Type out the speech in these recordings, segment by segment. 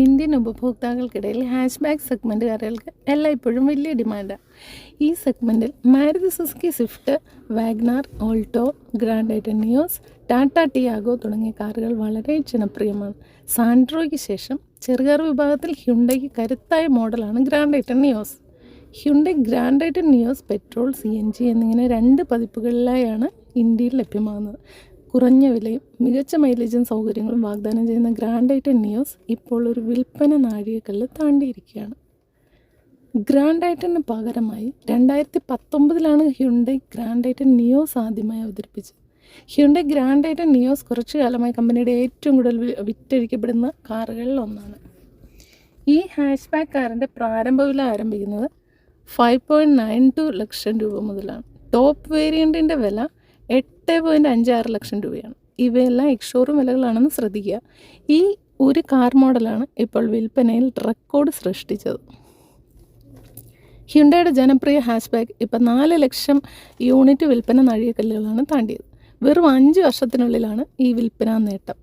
Indian ഉപഭോക്താക്കൾക്കിടയിൽ hatchback segment കാറുകൾക്ക് എല്ലായ്പ്പോഴും വലിയ ഡിമാൻഡാണ് ഈ സെഗ്മെന്റിൽ Maruti Suzuki Swift WagonR Alto Grand i10 Nios Tata Tiago തുടങ്ങിയ കാറുകൾ വളരെ ജനപ്രിയമാണ്. സാൻഡ്രോയ്ക്ക് ശേഷം ചെറുകാർ വിഭാഗത്തിൽ ഹ്യുണ്ടയ്ക്ക് കരുത്തായ മോഡലാണ് Grand i10 Nios Hyundai Grand ഐറ്റൻ Nios petrol C N G എന്നിങ്ങനെ രണ്ട് പതിപ്പുകളിലായാണ് ഇന്ത്യയിൽ ലഭ്യമാകുന്നത്. കുറഞ്ഞ വിലയും മികച്ച മൈലേജും സൗകര്യങ്ങളും വാഗ്ദാനം ചെയ്യുന്ന ഗ്രാൻഡ് ഐറ്റൻ നിയോസ് ഇപ്പോൾ ഒരു വിൽപ്പന നാഴികക്കല്ല് താണ്ടിയിരിക്കുകയാണ്. ഗ്രാൻഡ് പകരമായി രണ്ടായിരത്തി പത്തൊമ്പതിലാണ് ഹ്യുണ്ടൈ ഗ്രാൻഡ് നിയോസ് ആദ്യമായി അവതരിപ്പിച്ചത്. ഹ്യുണ്ടൈ ഗ്രാൻഡ് നിയോസ് കുറച്ചു കാലമായി കമ്പനിയുടെ ഏറ്റവും കൂടുതൽ വിറ്റഴിക്കപ്പെടുന്ന കാറുകളിൽ ഒന്നാണ്. ഈ ഹാഷ് ബാക്ക് കാറിന്റെ പ്രാരംഭ വില ആരംഭിക്കുന്നത് five point nine two lakh രൂപ മുതലാണ്. ടോപ്പ് വേരിയന്റിന്റെ വില എട്ട് പോയിന്റ് അഞ്ചാറ് ലക്ഷം രൂപയാണ്. ഇവയെല്ലാം എക്ഷോറും വിലകളാണെന്ന് ശ്രദ്ധിക്കുക. ഈ ഒരു കാർ മോഡലാണ് ഇപ്പോൾ വിൽപ്പനയിൽ റെക്കോർഡ് സൃഷ്ടിച്ചത്. ഹ്യുണ്ടയുടെ ജനപ്രിയ ഹാഷ് ബാഗ് ഇപ്പം നാല് ലക്ഷം യൂണിറ്റ് വിൽപ്പന നഴിയക്കല്ലുകളാണ് താണ്ടിയത്. വെറും അഞ്ച് വർഷത്തിനുള്ളിലാണ് ഈ വിൽപ്പന നേട്ടം.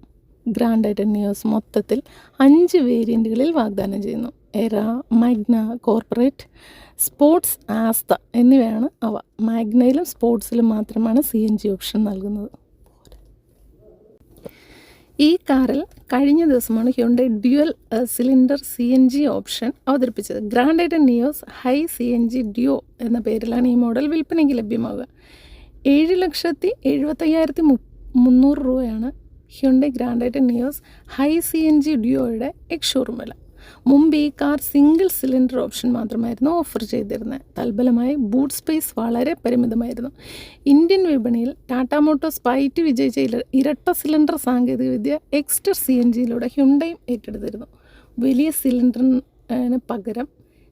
ഗ്രാൻഡ് ഐറ്റൻ ന്യൂസ് മൊത്തത്തിൽ അഞ്ച് വേരിയന്റുകളിൽ വാഗ്ദാനം ചെയ്യുന്നു. എറ മാഗ്ന കോർപ്പറേറ്റ് സ്പോർട്സ് ആസ്ത എന്നിവയാണ് അവ. മാഗ്നയിലും സ്പോർട്സിലും മാത്രമാണ് സി എൻ ജി ഓപ്ഷൻ നൽകുന്നത്. ഈ കാറിൽ കഴിഞ്ഞ ദിവസമാണ് Hyundai dual cylinder C N G option അവതരിപ്പിച്ചത്. Grand i10 Nios Hi C N G Duo എന്ന പേരിലാണ് ഈ മോഡൽ വിൽപ്പനയ്ക്ക് ലഭ്യമാവുക. ഏഴ് ലക്ഷത്തി എഴുപത്തയ്യായിരത്തി മുന്നൂറ് രൂപയാണ് Hyundai Grand i10 Nios Hi C N G ഡ്യോയുടെ ex showroom വില. മുമ്പ് ഈ കാർ സിംഗിൾ സിലിണ്ടർ ഓപ്ഷൻ മാത്രമായിരുന്നു ഓഫർ ചെയ്തിരുന്നത്. തൽഫലമായി ബൂട്ട് സ്പേസ് വളരെ പരിമിതമായിരുന്നു. ഇന്ത്യൻ വിപണിയിൽ ടാറ്റ മോട്ടോർസ് സ്പൈറ്റ് വിജയിച്ച ഇരട്ട സിലിണ്ടർ സാങ്കേതികവിദ്യ എക്സ്റ്റർ സി എൻ ജിയിലൂടെ ഹ്യുണ്ടയും ഏറ്റെടുത്തിരുന്നു. വലിയ സിലിണ്ടറിന് പകരം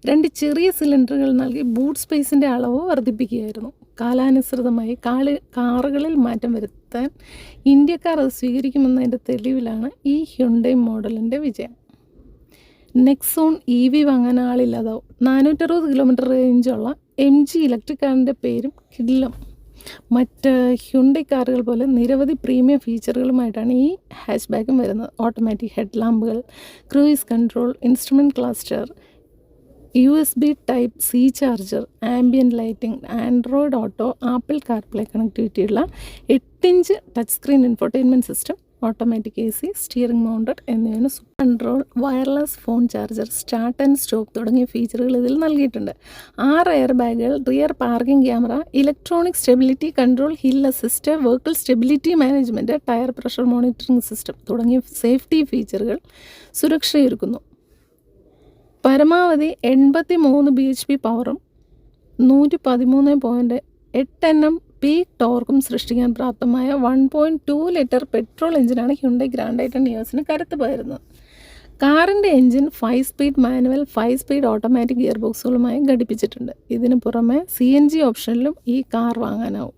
രണ്ട് ചെറിയ സിലിണ്ടറുകൾ നൽകി ബൂട്ട് സ്പേസിന്റെ അളവ് വർദ്ധിപ്പിക്കുകയായിരുന്നു. കാലാനുസൃതമായി കാളി കാറുകളിൽ മാറ്റം വരുത്താൻ ഇന്ത്യക്കാർ അത് സ്വീകരിക്കുമെന്നതിന്റെ തെളിവിലാണ് ഈ ഹ്യുണ്ടൈ മോഡലിന്റെ വിജയം. നെക്സോൺ ഇ വി വാങ്ങാൻ ആളില്ലാതാവും നാനൂറ്ററുപത് കിലോമീറ്റർ റേഞ്ചുള്ള എം ജി ഇലക്ട്രിക് കാറിന്റെ പേരും കിഡിലും മറ്റ് ഹ്യുണ്ടൈ കാറുകൾ പോലെ നിരവധി പ്രീമിയം ഫീച്ചറുകളുമായിട്ടാണ് ഈ ഹാഷ് ബാഗും വരുന്നത്. Automatic head ലാമ്പുകൾ cruise control instrument cluster U S B type C charger ambient lighting Android auto Apple CarPlay കണക്ടിവിറ്റിയുള്ള എട്ടിഞ്ച് touch screen infotainment system automatic A C steering mounted എന്നിവയാണ് control wireless phone charger start and stop തുടങ്ങിയ ഫീച്ചറുകൾ ഇതിൽ നൽകിയിട്ടുണ്ട്. ആറ് air ബാഗുകൾ rear parking camera electronic stability control hill assist vehicle stability management tyre pressure monitoring system തുടങ്ങിയ safety ഫീച്ചറുകൾ സുരക്ഷയൊരുക്കുന്നു പരമാവധി എൺപത്തി മൂന്ന് ബി എച്ച് പി പവറും നൂറ്റി പതിമൂന്ന് പോയിന്റ് എട്ട് എൻ എം പീക്ക് ടോർക്കും സൃഷ്ടിക്കാൻ പ്രാപ്തമായ one point two litre petrol എഞ്ചിനാണ് ഹ്യുണ്ടൈ ഗ്രാൻഡ് ഐറ്റൺ നിയോസിന് കരുത്ത് പകരുന്നത്. കാറിന്റെ engine five speed manual five speed automatic gear ബോക്സുകളുമായി ഘടിപ്പിച്ചിട്ടുണ്ട്. ഇതിന് പുറമെ സി എൻ ജി ഓപ്ഷനിലും ഈ കാർ വാങ്ങാനാവും.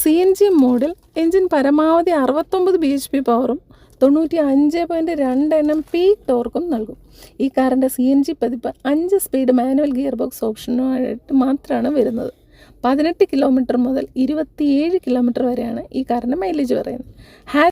സി എൻ ജി മോഡിൽ എഞ്ചിൻ പരമാവധി അറുപത്തൊമ്പത് ബി എച്ച് പി പവറും തൊണ്ണൂറ്റി അഞ്ച് പോയിന്റ് രണ്ട് എൻ എം പീക്ക് ടോർക്കും നൽകും. ഈ കാറിന്റെ സി എൻ ജി പതിപ്പ് അഞ്ച് സ്പീഡ് മാനുവൽ ഗിയർ ബോക്സ് ഓപ്ഷനുമായിട്ട് മാത്രമാണ് വരുന്നത്. പതിനെട്ട് കിലോമീറ്റർ മുതൽ ഇരുപത്തിയേഴ് കിലോമീറ്റർ വരെയാണ് ഈ കാറിന്റെ മൈലേജ് പറയുന്നത്. ഹാ